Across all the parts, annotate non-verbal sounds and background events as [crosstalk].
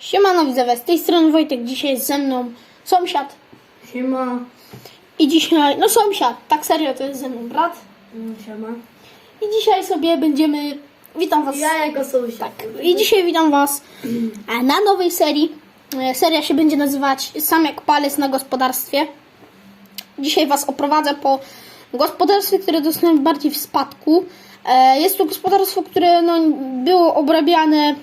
Siemano widzowie, z tej strony Wojtek, dzisiaj jest ze mną sąsiad Siema. i dzisiaj, no sąsiad, tak serio to jest ze mną brat Mm, Siema. i dzisiaj sobie będziemy, witam was, Ja jako sąsiad. tak, i dzisiaj witam was e, na nowej serii, E, seria się będzie nazywać Sam jak palec na gospodarstwie. Dzisiaj was oprowadzę po gospodarstwie, które dostałem bardziej w spadku. E, Jest to gospodarstwo, które no, było obrabiane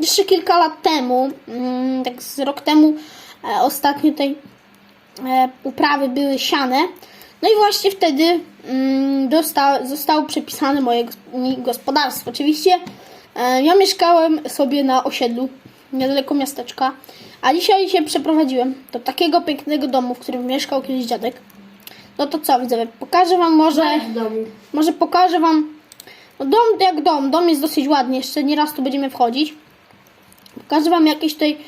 jeszcze kilka lat temu, mm, tak z rok temu. E, Ostatnio tej e, uprawy były siane. No i właśnie wtedy mm, dosta, zostało przepisane moje gospodarstwo. Oczywiście e, ja mieszkałem sobie na osiedlu, niedaleko miasteczka, a dzisiaj się przeprowadziłem do takiego pięknego domu, w którym mieszkał kiedyś dziadek. No to co widzowie, pokażę wam może, może pokażę wam, no dom jak dom, dom jest dosyć ładny, jeszcze nie raz tu będziemy wchodzić. Pokażę wam jakieś tutaj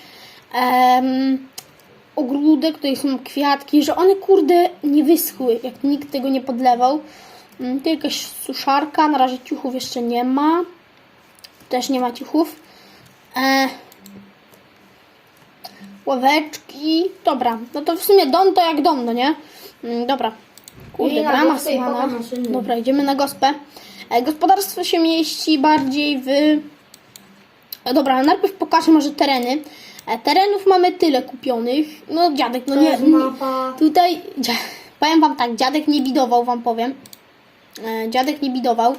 em, ogródek, tutaj są kwiatki, że one kurde nie wyschły, jak nikt tego nie podlewał. Mm, Tu jakaś suszarka, na razie ciuchów jeszcze nie ma. Też nie ma ciuchów. E, ławeczki. Dobra, no to w sumie dom to jak dom, no nie? Mm, Dobra. Kurde, brama schowana. Dobra, idziemy na gospę. E, Gospodarstwo się mieści bardziej w... E, Dobra, najpierw pokażę może tereny. E, Terenów mamy tyle kupionych. No dziadek, no To nie... jest nie mapa. tutaj, dzia, powiem wam tak, dziadek nie bidował, wam powiem. E, Dziadek nie bidował.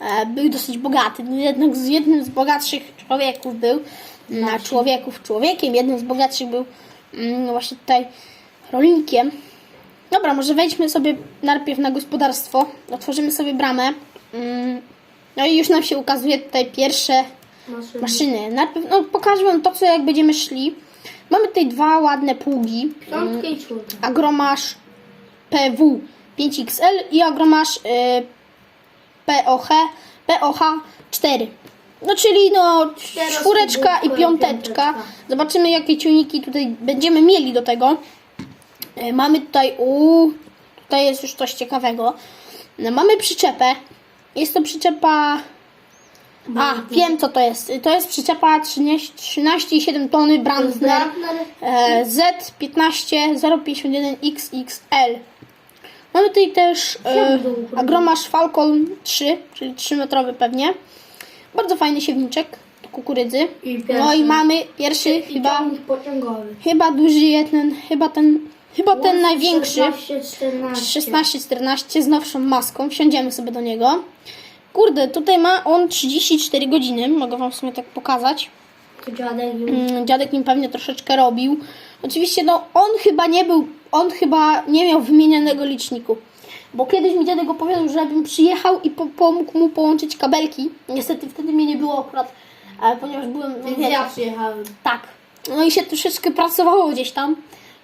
E, Był dosyć bogaty. Jednak z jednym z bogatszych człowieków był. Na człowieków człowiekiem. Jednym z bogatszych był mm, właśnie tutaj rolnikiem. Dobra, może wejdźmy sobie najpierw na gospodarstwo. Otworzymy sobie bramę. Mm, No i już nam się ukazuje tutaj pierwsze Maszyny. maszyny. Najpierw no, pokażę wam to, co jak będziemy szli. Mamy tutaj dwa ładne pługi. Piątkę i czwórkę. Agromasz PW 5XL i Agromasz y, POH, POH 4. No czyli no czwóreczka i piąteczka. Zobaczymy jakie ciągniki tutaj będziemy mieli do tego. Y, Mamy tutaj, u tutaj jest już coś ciekawego. No, mamy przyczepę. Jest to przyczepa a, wiem co to jest. To jest przyczepa 13 13,7 tony Brandner e, Z15051XXL. Mamy tutaj też e, Agromasz Falcon 3, czyli 3-metrowy pewnie. Bardzo fajny siewniczek do kukurydzy. No i mamy pierwszy chyba, chyba duży jeden, chyba ten, chyba ten największy. 16, 14. 16-14 z nowszą maską. Wsiądziemy sobie do niego. Kurde, tutaj ma on 34 godziny. Mogę Wam w sumie tak pokazać. To dziadek już. Mm, Dziadek nim pewnie troszeczkę robił. Oczywiście, no on chyba nie był, on chyba nie miał wymienionego liczniku. Bo kiedyś mi dziadek opowiadał, żebym przyjechał i po, pomógł mu połączyć kabelki. Niestety wtedy mnie nie było akurat, e, ponieważ byłem... Więc wiecie, ja przyjechałem. tak. No i się troszeczkę pracowało gdzieś tam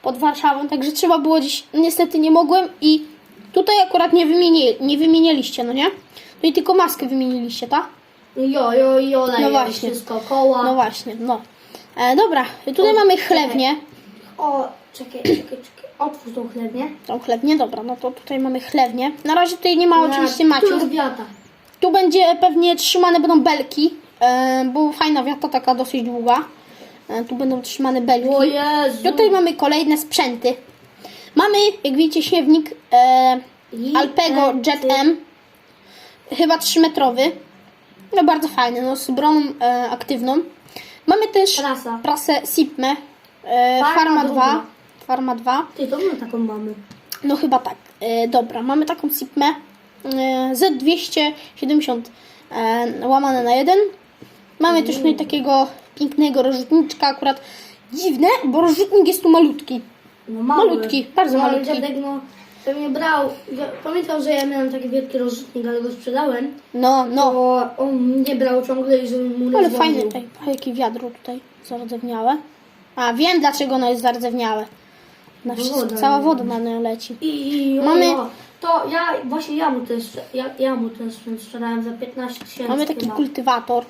pod Warszawą, także trzeba było gdzieś. Niestety nie mogłem i tutaj akurat nie, wymieni, nie wymienialiście, no nie? No i tylko maskę wymieniliście, tak? Jo, jo, jo, No no właśnie. wszystko, koła. No właśnie, no. E, dobra, tutaj mamy chlewnię. O, czekaj, czekaj, czekaj. Otwórz tą chlebnię. Tą chlewnię, dobra, no to tutaj mamy chlewnię. Na razie tutaj nie ma oczywiście Tu maciów. jest wiata. Tu będzie pewnie trzymane będą belki, e, bo fajna wiata taka dosyć długa. E, tu będą trzymane belki. O Jezu. Tutaj mamy kolejne sprzęty. Mamy, jak widzicie, siewnik e, I Alpego Jet M. Chyba 3-metrowy. No bardzo fajny, no z broną e, aktywną. Mamy też Prasa. prasę Sipme e, Farma Farma 2. druga. Farma 2. Ty, my taką mamy. No chyba tak. E, dobra, mamy taką Sipmę e, Z270 e, łamane na 1. Mamy też tutaj takiego pięknego rozrzutniczka, akurat dziwne, bo rozrzutnik jest tu malutki. No mały. Malutki, bardzo no, malutki. Dziadek, no, pewnie brał. Ja pamiętam, że ja miałem taki wielki rozrzutnik, ale go sprzedałem. No, no. Bo on nie brał ciągle i żeby mu nie Ale fajne tutaj, a jakie wiadro tutaj zardzewiałe. A wiem dlaczego ono jest zardzewiałe. Na wszystko, woda, cała nie woda na nie leci. I, i Mamy- o, to ja właśnie ja mu ten, ja, ja mu ten sprzęt sprzedałem za 15 tysięcy. Mamy taki chyba. kultywator.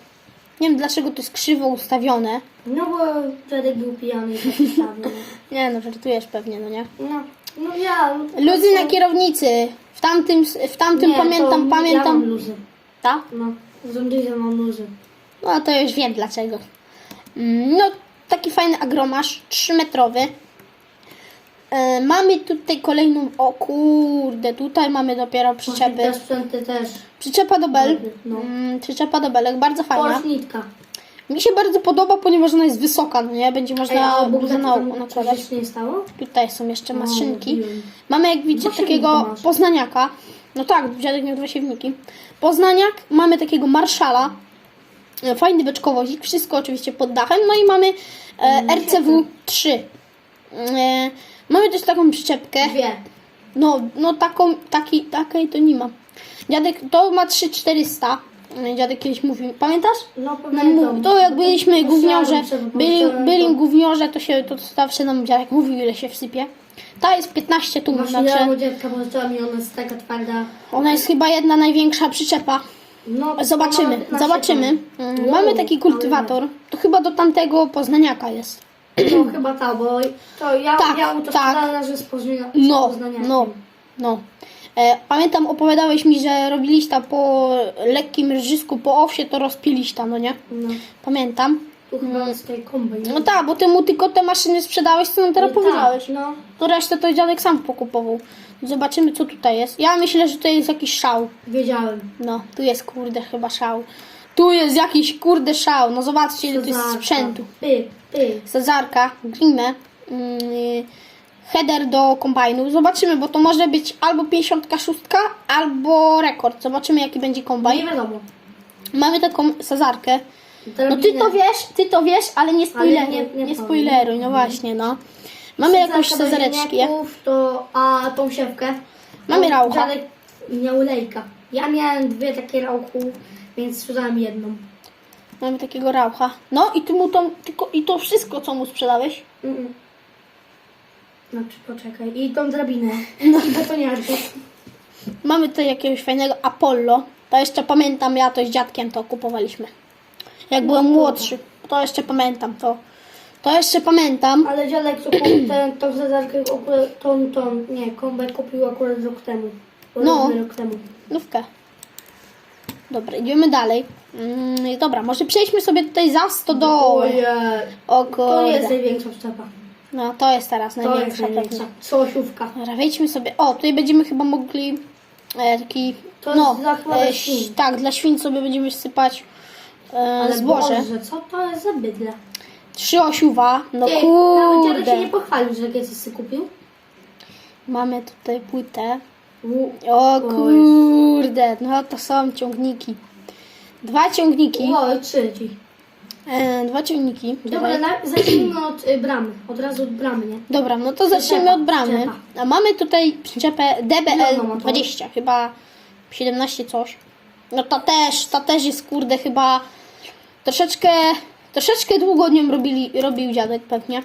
Nie wiem dlaczego to jest krzywo ustawione. No bo dziadek był pijany i tak postawił. [laughs] Nie no, żartujesz pewnie, no nie? No, no ja. Luzy na kierownicy. W tamtym, w tamtym Nie, pamiętam, to Ja mam luzy. Tak? No, z mam luzy. No to już wiem dlaczego. Mm, No, taki fajny agromasz, 3-metrowy. E, mamy tutaj kolejną, o kurde, tutaj mamy dopiero przyczepy. Te sprzęty też. Przyczepa do bel, No. mm, przyczepa do belek, bardzo fajna. Mi się bardzo podoba, ponieważ ona jest wysoka, no nie? Będzie Ej, można a dużo na, nakładać. nie stało? Tutaj są jeszcze maszynki. wiem. Mamy, jak widzicie, takiego masz. poznaniaka. No tak, dziadek miał dwa siewniki. Poznaniak, mamy takiego marszala. E, Fajny beczkowozik, wszystko oczywiście pod dachem. No i mamy e, RCW 3. E, mamy też taką przyczepkę. Dwie. No, no taką, taki, takiej to nie ma. Dziadek, to ma 3400. Dziadek kiedyś mówił, pamiętasz? No No, pamiętam. to jak byliśmy gówniorze, że byli, byli gówniorze, to się to zawsze nam dziadek mówił, ile się wsypie. Ta jest 15 tu, Masz znaczy idealną dziadka, pożyczyła mi, ona jest taka twarda. ona jest chyba jedna największa przyczepa. No, Zobaczymy, ona ma 15 zobaczymy. ton. Mm, Wow, Mamy taki kultywator, to chyba do tamtego poznaniaka jest. No chyba ta, bo to ja, Tak, ja mu to tak. że z Poznania. z No, Poznania. no, no. E, pamiętam, opowiadałeś mi, że robiliście tam po lekkim rżysku, po owsie, to rozpiliście tam, no nie? No, Pamiętam. tu chyba jest tej kombajn. No tak, bo ty mu tylko te maszyny sprzedałeś, co nam teraz tak, powiedziałeś. No, To resztę to dziadek sam pokupował. Zobaczymy, co tutaj jest. Ja myślę, że to jest jakiś szał. wiedziałem. No, tu jest kurde chyba szał. Tu jest jakiś kurde szał. No zobaczcie, ile tu jest sprzętu. Ty, ty. Cezarka, Grimę, yy, header do kombajnu. Zobaczymy, bo to może być albo 56, albo rekord. Zobaczymy, jaki będzie Nie kombajn. wiadomo. Mamy taką Cezarkę. No ty to wiesz, ty to wiesz, ale nie spoileruj. Nie- Nie, nie spoileruj, no właśnie, no. Mamy jakąś bliźniaków, To, a tą siewkę. Mamy to raucha. Dziadek miał lejka. Ja miałem dwie takie rauchu, więc sprzedałem jedną. Mamy takiego raucha. No i ty mu to, tylko, i to wszystko, co mu sprzedałeś? Mm-mm. Znaczy, poczekaj. I tą drabinę. No. I betoniarkę. Mamy tutaj jakiegoś fajnego Apollo. To jeszcze pamiętam, ja to z dziadkiem to kupowaliśmy. Jak byłem młodszy. To jeszcze pamiętam to. To jeszcze pamiętam. Ale dziadek kupił tę tą akurat tą, tą, nie, kombaj kupił akurat rok temu. No. Rok temu. Nówkę. Dobra, idziemy dalej. Mm, dobra, może przejdźmy sobie tutaj za stodołę. Ojej. O To jest największa przyczepa. No, to jest teraz To jest największa największa. pewnie. Sosiówka. Dobra, wejdźmy sobie. O, tutaj będziemy chyba mogli e, taki. To no, jest dla chyba dla e, ś- tak, dla świn sobie będziemy wsypać e, Ale zboże. Boże, co to jest za bydle? Trzy osiuwa. No Nawet dziadek się kurde. nie pochwalił, że takie coś kupił. Mamy tutaj płytę. O kurde, no to są ciągniki. Dwa ciągniki. Oj, trzeci. E, dwa ciągniki. Dobra, na, zacznijmy od y, bramy. Od razu od bramy, nie? Dobra, no to zaczniemy Przyczepa, od bramy. przyczepa. A mamy tutaj przyczepę Ile ona ma DBL to? 20, chyba 17 coś. No ta też, ta też jest kurde chyba troszeczkę, troszeczkę długo nią robili, robił dziadek pewnie.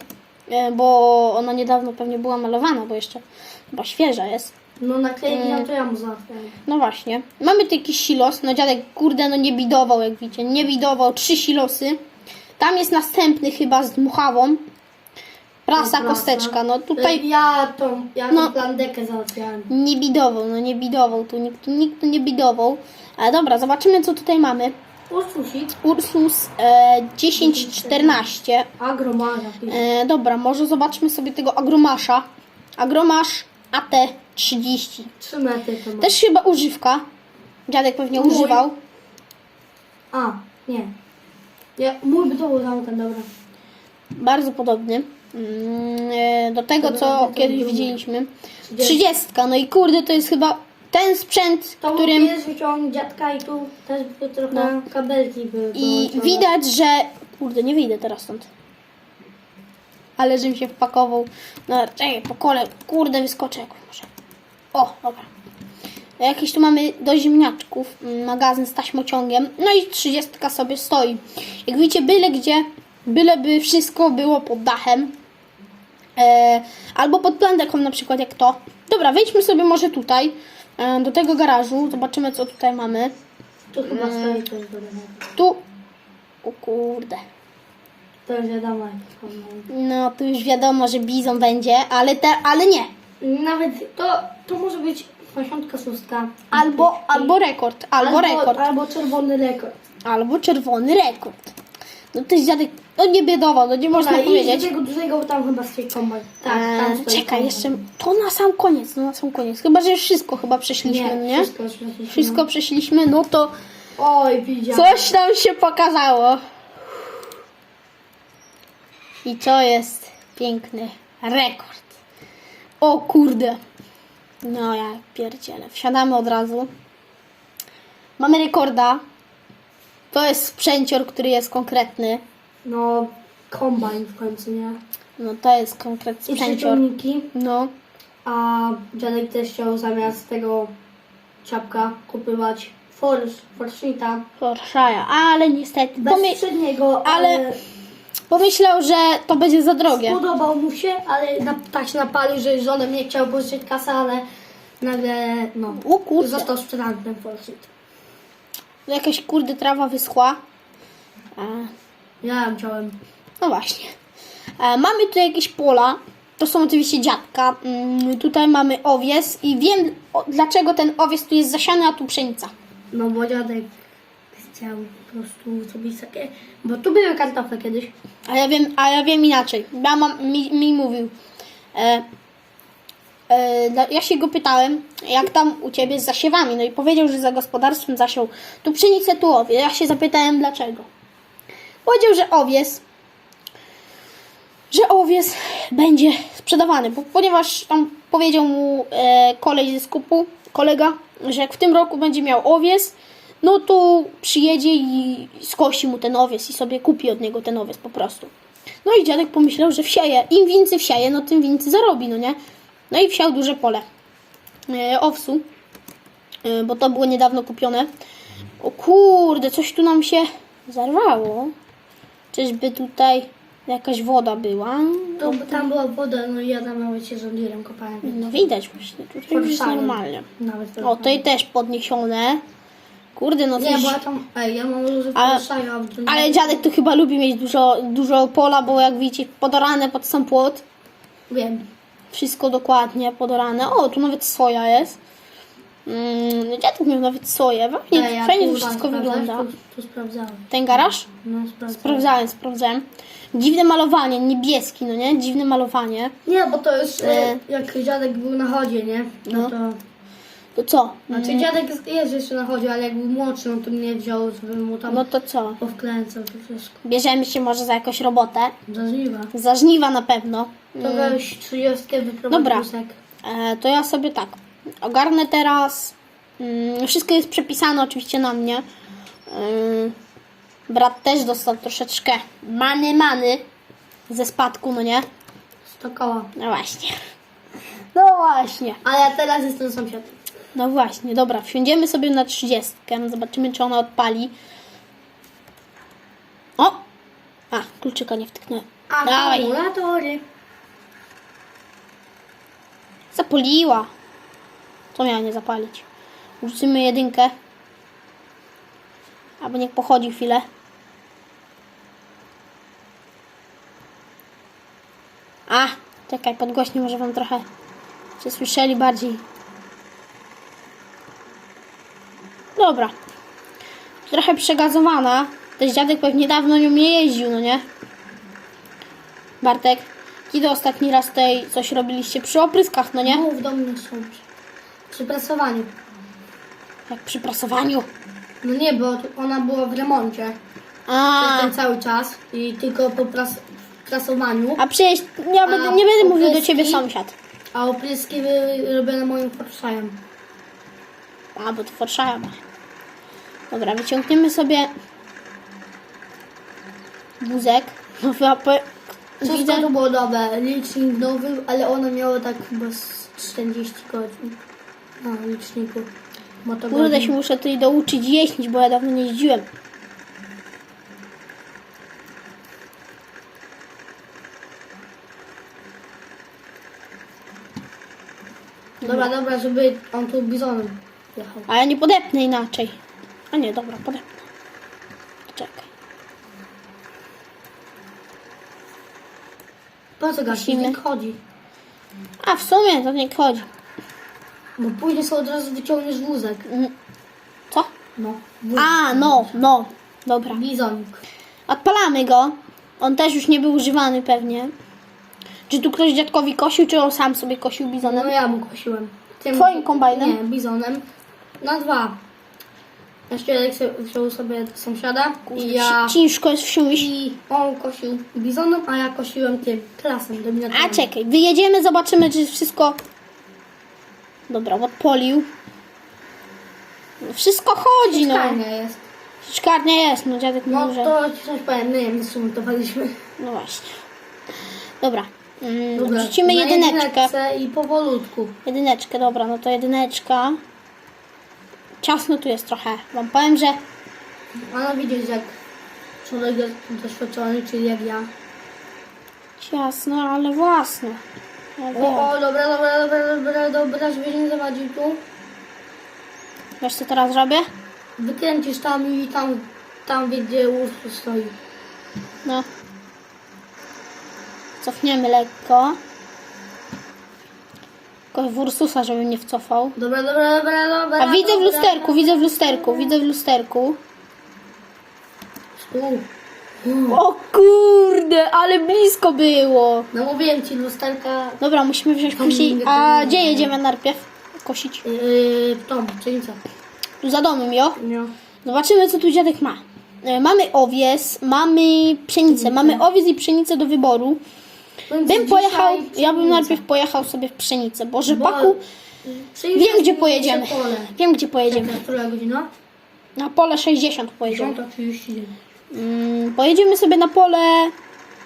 E, Bo ona niedawno pewnie była malowana, bo jeszcze chyba świeża jest. No naklejki, Mm. no to ja mu. No właśnie. Mamy tu jakiś silos. No dziadek, kurde, no nie bidował, jak widzicie. Nie bidował. Trzy silosy. Tam jest następny chyba z dmuchawą. Prasa, Prasa. kosteczka. No tutaj Y, Ja tą, ja No. tą plandekę załatwiałem. nie bidował, no nie bidował. Tu nikt, nikt tu nie bidował. Ale dobra, zobaczymy co tutaj mamy. Ursusik, Ursus e, 1014. agromarza. E, dobra, może zobaczmy sobie tego agromasza. Agromasz AT30. Trzy metry to ma. Też chyba używka. Dziadek pewnie Mój. używał. A, nie. Ja, mój by to był dobra. Bardzo podobny mm, e, do tego, Dobra, co kiedyś drugi. widzieliśmy. Trzydziestka. No i kurde, to jest chyba ten sprzęt, To którym... pierwszy ciąg dziadka i tu też by trochę No. kabelki były. I połączone. widać, że... Kurde, nie wyjdę teraz stąd. Ale żebym się wpakował. No, czekaj, po kole, kurde, wyskoczę jakoś może. O, dobra. Jakieś tu mamy do ziemniaczków, mm, magazyn z taśmociągiem. No i trzydziestka sobie stoi. Jak widzicie, byle gdzie, byleby wszystko było pod dachem. E, albo pod plandeką na przykład jak to. Dobra, wejdźmy sobie może tutaj, e, do tego garażu. Zobaczymy, co tutaj mamy. Tu chyba Mm. stoi do tego. Tu... O kurde. To już wiadomo. No, tu już wiadomo, że bizon będzie, ale, te, ale nie. Nawet to, to może być 86. Albo, albo rekord, albo rekord, Albo czerwony rekord. albo czerwony rekord. No to jest dziadek, no nie biedował, no nie można Dobra, powiedzieć. tego dużego, tam chyba stoi kombajn. Tak, Eee, tam stoi czekaj, kombajn. jeszcze to na sam koniec, no na sam koniec. Chyba, że już wszystko chyba przeszliśmy, nie? Nie, wszystko przeszliśmy. Wszystko przeszliśmy, no to Oj, widziałem. coś nam się pokazało. I to jest piękny rekord. O kurde. No ja pierdzielę. Wsiadamy od razu. Mamy rekorda. To jest sprzęcior, który jest konkretny. No, kombajn w końcu, nie? No to jest konkretny I sprzęcior. przeciągniki. No. A dziadek też chciał zamiast tego czapka kupywać Force, Forschnita. Porsche, ale niestety Bez przedniego, ale- ale, pomyślał, że to będzie za drogie. podobał mu się, ale na, tak się napalił, że żonem nie chciał pożyczyć kasy, ale nagle, no, O kurde. został sprzedany ten Forschnit. Jakaś kurde trawa wyschła. E, Ja chciałem. no właśnie. E, mamy tu jakieś pola. To są oczywiście dziadka. Mm, tutaj mamy owies i wiem o, dlaczego ten owies tu jest zasiany, a tu pszenica. No bo dziadek chciał po prostu zrobić takie... Bo tu były kartofle kiedyś. A ja wiem, a ja wiem inaczej. Ja mam, mi, mi mówił. E, e, dla- ja się go pytałem, jak tam u ciebie z zasiewami. No i powiedział, że za gospodarstwem zasiął tu pszenicę, tu owies. Ja się zapytałem dlaczego. Powiedział, że owies, że owies będzie sprzedawany, bo, ponieważ tam powiedział mu e, kolej ze skupu, kolega, że jak w tym roku będzie miał owies, no to przyjedzie i skosi mu ten owies i sobie kupi od niego ten owies po prostu. No i dziadek pomyślał, że wsieje. Im więcej wsieje, no tym więcej zarobi, no nie? No i wsiał duże pole e, owsu, e, bo to było niedawno kupione. O kurde, coś tu nam się zarwało. Czyżby tutaj jakaś woda była? To, tam była woda, no i ja tam nawet się żonglirem kopałem. No widać właśnie, tutaj już jest normalnie. Nawet O, tutaj też podniesione. Kurde, no Nie, coś... bo ja tam, ej, ja mam dużo Ale- poruszania, a w drugim- Ale dziadek tu chyba lubi mieć dużo, dużo pola, bo jak widzicie, podorane pod sam płot. Wiem. Wszystko dokładnie podorane. O, tu nawet soja jest. Mm, dziadek miał nawet soję. Fajnie, Ej, a fajnie to kurwa, wszystko sprawdzałeś? wygląda. Tu, tu sprawdzałem. Ten garaż? No, sprawdzałem. Sprawdzałem, sprawdzałem. Dziwne malowanie, niebieski, no nie? Dziwne malowanie. Nie, bo to jest, E. e, jak dziadek był na chodzie, nie? No, No. to... To co? Znaczy dziadek jest, jest jeszcze na chodzie, ale jak był młodszy, no to mnie wziął, żeby mu tam No to co? powklęcał to wszystko. Bierzemy się może za jakąś robotę. Za żniwa. Za żniwa na pewno. To weź 30 wyprowadź Mm. Dobra. wózek. E, to ja sobie tak. Ogarnę teraz. Mm, wszystko jest przepisane oczywiście na mnie. Ym, brat też dostał troszeczkę many, many ze spadku, no nie? 100 koła. No właśnie. No właśnie. A ja teraz jestem sąsiadem. No właśnie, dobra, wsiądziemy sobie na 30. Zobaczymy, czy ona odpali. O! A, kluczyka nie wtyknąłem. Dawaj. Akumulatory. Zapoliła. Co miała nie zapalić? Wrzucimy jedynkę. Albo niech pochodzi chwilę. A, czekaj, podgłośnie może wam trochę się słyszeli bardziej. Dobra. Trochę przegazowana. Też dziadek pewnie dawno nią nie jeździł, no nie? Bartek, kiedy ostatni raz tutaj coś robiliście przy opryskach, no nie? Mów do mnie są. Przy prasowaniu. Jak przy prasowaniu. No nie, bo ona była w remoncie. A, ten cały czas. I tylko po pras prasowaniu. a przecież ja będę, nie będę mówił do ciebie sąsiad. A opryski robione moim Forszajem. A, bo to Forszaja ma. Dobra, wyciągniemy sobie wózek. [laughs] No, Wszystko Widzę, to było dobre. Licznik nowy, ale ono miało tak chyba z 40 godzin. Na liczniku. kurde się muszę tutaj douczyć jeździć, bo ja dawno nie jeździłem. Dobra, dobra, żeby on tu bizonem jechał. A ja nie podepnę inaczej. A nie, dobra, podepnę. Czekaj. Po co Musimy. gaśnik chodzi? A, w sumie to nie chodzi. Bo później sobie od razu wyciągniesz wózek. Mm, Co? No. Wózek. A, no, no. Dobra. Bizonik. Odpalamy go. On też już nie był używany pewnie. Czy tu ktoś dziadkowi kosił, czy on sam sobie kosił bizonem? No ja mu kosiłem. Twoim kombajnem? Nie, bizonem. Na dwa. Jeszcze Jarek se- wziął sobie sąsiada i ja... Ciężko jest wsiąść. I on kosił bizonem, a ja kosiłem tym klasem dominatorem. A czekaj, wyjedziemy, zobaczymy, czy wszystko. Dobra, odpolił. No, Wszystko chodzi, no. Fajnie jest. Szkarnia jest, no dziadek No mówi, że... to ci coś powiem, nie wiem, zmontowaliśmy. No właśnie. Dobra. Mm, Dobra, Wrzucimy na jedyneczkę. jedyneczce i powolutku. Jedyneczkę, dobra, no to jedyneczka. Ciasno tu jest trochę. Wam powiem, że A no widzisz, jak człowiek jest doświadczony, czyli jak ja. ciasno, ale własne. Ja. O, o, dobra, dobra, dobra, dobra, dobra, żebyś nie zawadził tu. Wiesz co teraz robię? Wykręcisz tam i tam, tam gdzie łóżko stoi. No. Cofniemy lekko. Tylko w Ursusa, żebym nie wcofał. Dobra, dobra, dobra, dobra. A widzę w dobra, lusterku, widzę w lusterku, widzę w lusterku. O kurde, ale blisko było. No mówiłem ci, lusterka Dobra, musimy wziąć kosić. A gdzie jedziemy najpierw? Kosić. yy, w tą pszenicę. Tu za domem, jo? Nie. Zobaczymy, co tu dziadek ma. E, Mamy owies, mamy pszenicę. Mamy owies i pszenicę do wyboru. Bym pojechał, ja bym najpierw pojechał sobie w pszenicę, bo rzepaku wiem, gdzie pojedziemy. Pole. Wiem, gdzie pojedziemy. Czekaj, która godzina? Na pole 60 pojedziemy. 10.39. Mm, pojedziemy sobie na pole,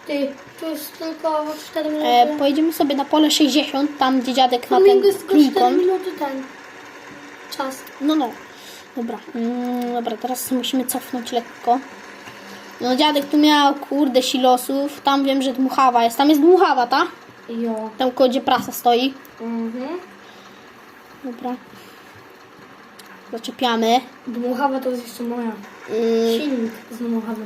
Ty, tu jest tylko 4 minuty. e, pojedziemy sobie na pole 60, tam gdzie dziadek ma ten Flamingo jest tylko 4 trójkąt. minuty ten czas. No, no. Dobra, mm, dobra, teraz musimy cofnąć lekko. No dziadek tu miał, kurde, silosów. Tam wiem, że dmuchawa jest. Tam jest dmuchawa, ta? Jo. Tam koło gdzie prasa stoi. Mhm. Dobra. Zaczepiamy. Dmuchawa to jest jeszcze moja. Yy, Silnik z dmuchawy.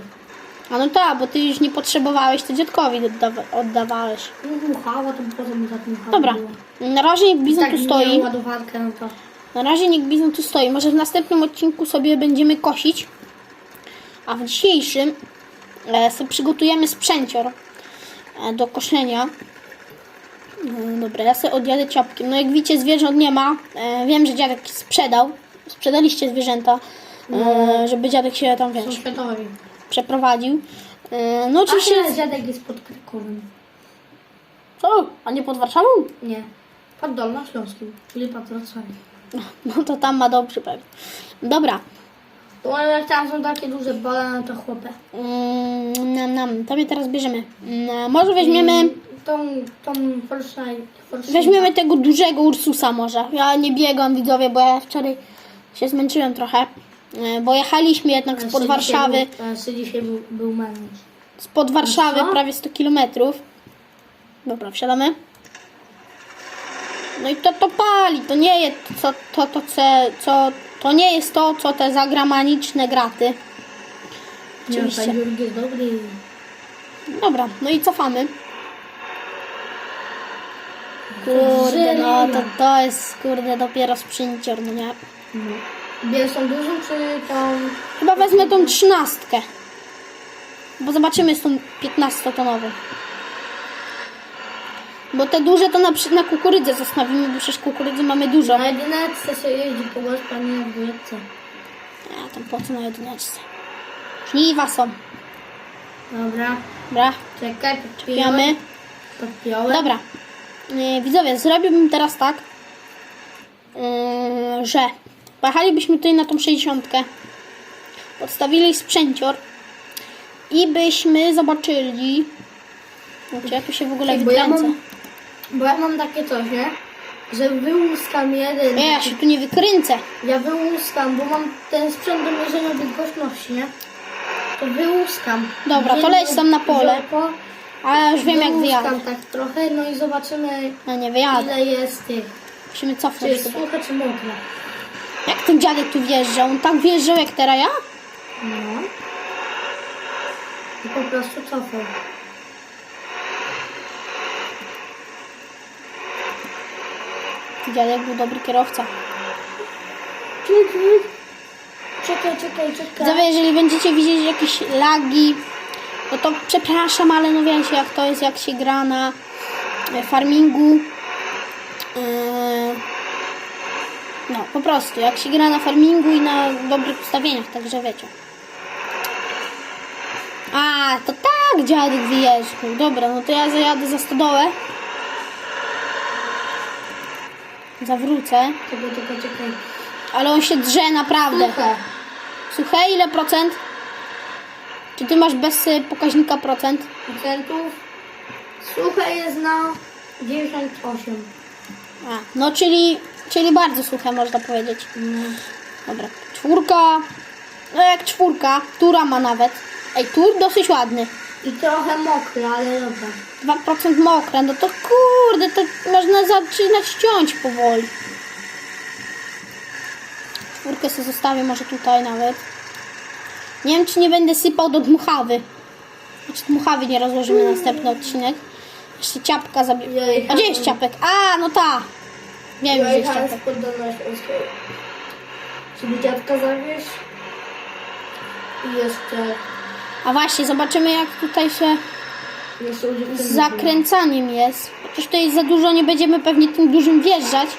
a no tak, bo ty już nie potrzebowałeś, to dziadkowi oddawa- oddawałeś. Dmuchawa to potem za dmuchawa Dobra, było. na razie niech bizon Tak, tu stoi. miałem ładowarkę, no to... Na razie niech bizon tu stoi. Może w następnym odcinku sobie będziemy kosić. A w dzisiejszym sobie przygotujemy sprzęcior e, do koszenia. E, dobra, ja sobie odjadę ciapkiem. No jak widzicie zwierząt nie ma. E, wiem, że dziadek sprzedał. Sprzedaliście zwierzęta, e, żeby dziadek się tam, wiesz, przeprowadził. No A oczywiście... się dziadek jest pod Krakowem. Co? A nie pod Warszawą? Nie. Pod Dolnośląskim, czyli pod Wrocławiem. No to tam ma dobrze pewnie. Dobra. Jak tam są takie duże bole, no to chłopę. Mm, nam, nam. To my teraz bierzemy. Mm, może weźmiemy... Tą, tą Forsyth. Weźmiemy tego dużego Ursusa może. Ja nie biegam widzowie, bo ja wczoraj się zmęczyłem trochę. E, Bo jechaliśmy jednak spod Warszawy. Był, jeszcze dzisiaj był, był męż. Spod Warszawy Co? prawie 100 kilometrów. Dobra, wsiadamy. No i to to pali. To nie jest co, to, to, co, co, to nie jest to, co te zagramaniczne graty. Oczywiście. Dobry. Dobra, no i cofamy. Kurde, no to, to jest kurde dopiero sprzęcior, no nie? Bierzesz tą dużą, czy tą... Chyba wezmę tą trzynastkę. Bo zobaczymy z tą 15-tonową. Bo te duże to na, przy- na kukurydzę zostawimy, bo przecież kukurydzy mamy dużo. Na jedyneczce się jeździ po gospę, nie w dwójce. A tam po co na jedyneczce? Żniwa są. Dobra. Dobra, Czekaj, pijamy. Podpiąłem. Dobra. Yy, widzowie, zrobiłbym teraz tak, yy, że pojechalibyśmy tutaj na tą 60. Podstawili sprzęcior i byśmy zobaczyli. Znaczy, ja tu się w ogóle Ej, bo ja wykręcę. mam, bo ja mam takie coś, nie? Że wyłuskam jeden. Nie, ja się tu nie wykręcę. Ja wyłuskam, bo mam ten sprzęt do mierzenia wilgotności, nie? To wyłuskam. Dobra, to leć tam na pole. Zielko, A ja już wiem jak wyjadę. wyłuskam tak trochę, no i zobaczymy No nie wyjadę. ile jest tych. Musimy Czy cofnąć. jest chyba. suche, czy mokre. Jak ten dziadek tu wjeżdżał? On tak wjeżdżał jak teraz ja? No. I po prostu cofał. Dziadek był dobry kierowca. Czekaj, czekaj, czekaj. Widzowie, jeżeli będziecie widzieć jakieś lagi, no to przepraszam, ale no wiecie jak to jest, jak się gra na e, farmingu. Yy, No, po prostu, jak się gra na farmingu i na dobrych ustawieniach, także wiecie. A, to tak dziadek wyjeżdżał. Dobra, no to ja zajadę za stodołę. Zawrócę. Czekaj, czekaj, czekaj. Ale on się drze naprawdę. Suche. Suche, ile procent? Czy ty masz bez y, pokaźnika procent? Procentów. Suche jest na 98. A, no czyli, czyli bardzo suche można powiedzieć. Mm. Dobra, czwórka. No jak czwórka, tura ma nawet. Ej, tur dosyć ładny. I trochę mokre, ale dobra. 2% mokre, no to kurde, to można zaczynać ciąć powoli. Czwórkę sobie zostawię może tutaj nawet. Nie wiem, czy nie będę sypał do dmuchawy. Znaczy dmuchawy nie rozłożymy na następny odcinek. Jeszcze ciapka zabie... A gdzie jest ciapek? A, no ta. Wiem, gdzie jest ciapek. Dolnośląską. Czyli dziadka zawieźć. I jeszcze... A właśnie, zobaczymy jak tutaj się z zakręcaniem jest. Chociaż tutaj za dużo nie będziemy pewnie tym dużym wjeżdżać.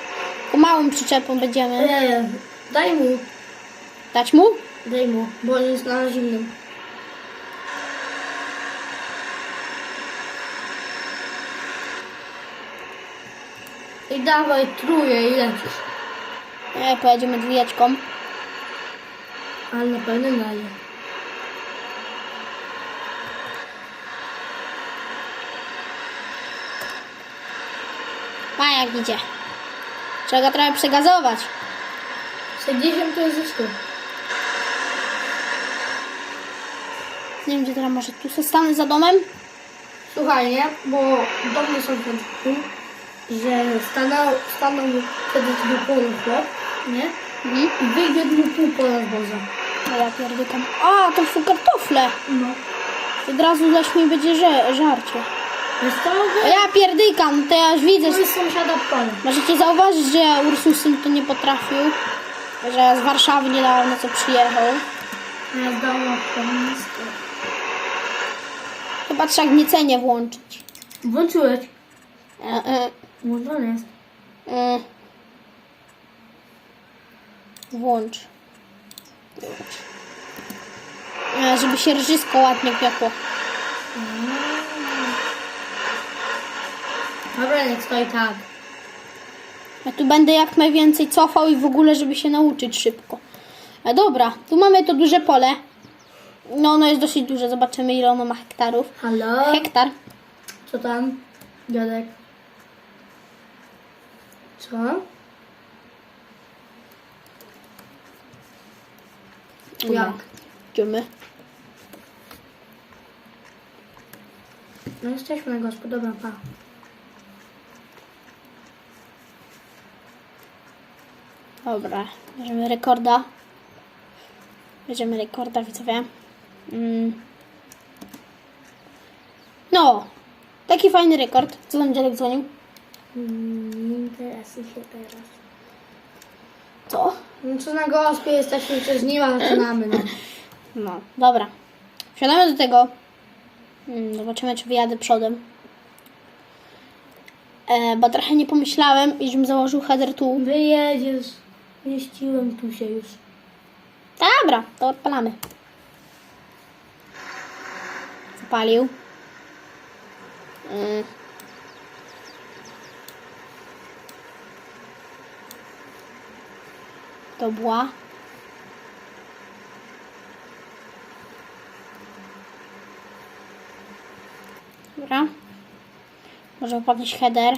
Tylko małym przyczepą będziemy. Nie, daj mu. Dać mu? Daj mu, bo on jest na zimnym. I dawaj, truje i lecisz. Nie, pojedziemy dwójeczką. Ale na pewno daje. A jak idzie. Trzeba go trochę przegazować. 60 to jest ze 100. Nie wiem, gdzie teraz może tu se stanę za domem. Słuchaj, nie? Bo domy są w tym, że stanął, stanął wtedy był pełny chleb, nie? Mhm. I wyjdzie mu pół pola zboża. A ja pierdykam. A, to są kartofle. No. Od razu zaś mi będzie żarcie. A ja pierdykam, to ja już widzę. że- jest sąsiada pole. Możecie zauważyć, że ja Ursusem to nie potrafił. Że ja z Warszawy niedawno co przyjechał. Ja zdałam komunistę. Chyba trzeba gniecenie włączyć. Włączyłeś. E, e, Włączony jest. e. Włącz. Włącz. E, żeby się rżysko ładnie piekło. Dobra, niech stoi tak. Ja tu będę jak najwięcej cofał i w ogóle, żeby się nauczyć szybko. E, dobra, tu mamy to duże pole. No ono jest dosyć duże, zobaczymy ile ono ma hektarów. Halo? Hektar. Co tam? Dziadek. Co? Jak? Idziemy. No jesteśmy na gospo, dobra, pa. Dobra, bierzemy rekorda. Bierzemy rekorda, widzowie. Mm. No, taki fajny rekord. Co tam dziadek dzwonił? Mm, Nie interesuj się teraz. Co? No co na gospie jesteśmy, przez żniwa zaczynamy, no. [clears throat] No, dobra. Wsiadamy do tego. Mm, Zobaczymy, czy wyjadę przodem. E, bo trochę nie pomyślałem, iżbym założył header tu. Wyjedziesz. Mieściłem tu się już. Dobra, to odpalamy. Zapalił. Mm. To była. Dobra. Może podnieść header.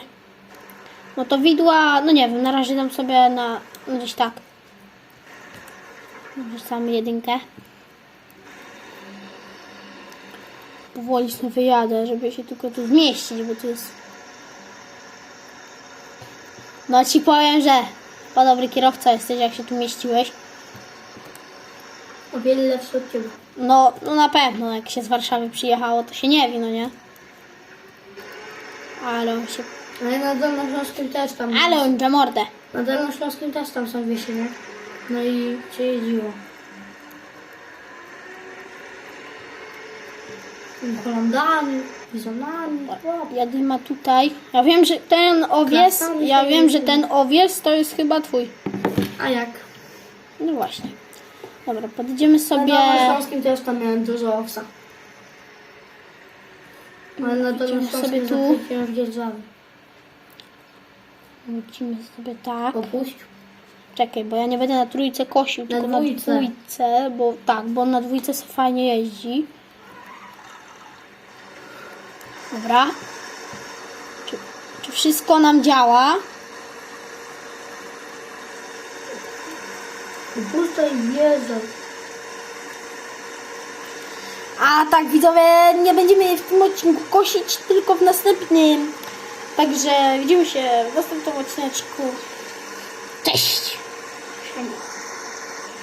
No to widła, no nie wiem, na razie dam sobie na, gdzieś tak. Wrzucamy jedynkę. Powoli się wyjadę, żeby się tylko tu zmieścić, bo to jest... No ci powiem, że chyba dobry kierowca jesteś, jak się tu mieściłeś. O wiele lepszy od ciebie. No, no na pewno, jak się z Warszawy przyjechało, to się nie wie, no nie? Ale on się... Ale na Dolnośląskim też tam. Ale on da mordę. Na Dolnośląskim też tam są wiesie, nie? No i się jeździło. Holandami, Bizonami. Jady ma tutaj. Ja wiem, że ten owiec, Krasami ja wiem, że ten owiec to jest chyba twój. A jak? No właśnie. Dobra, podejdziemy sobie. Na Śląskim też tam miałem dużo owsa. Ale na Dolnym Idziemy sobie Śląskim tu. zapytałem wjeżdżamy. Wrócimy sobie tak. Opuść. Czekaj, bo ja nie będę na trójce kosił, Na tylko dwójce. na dwójce, bo tak, bo na dwójce sobie fajnie jeździ. Dobra. Czy, czy wszystko nam działa? Opuszczaj i wjeżdżaj. A tak, widzowie, nie będziemy w tym odcinku kosić, tylko w następnym. Także widzimy się w następnym odcineczku. Cześć!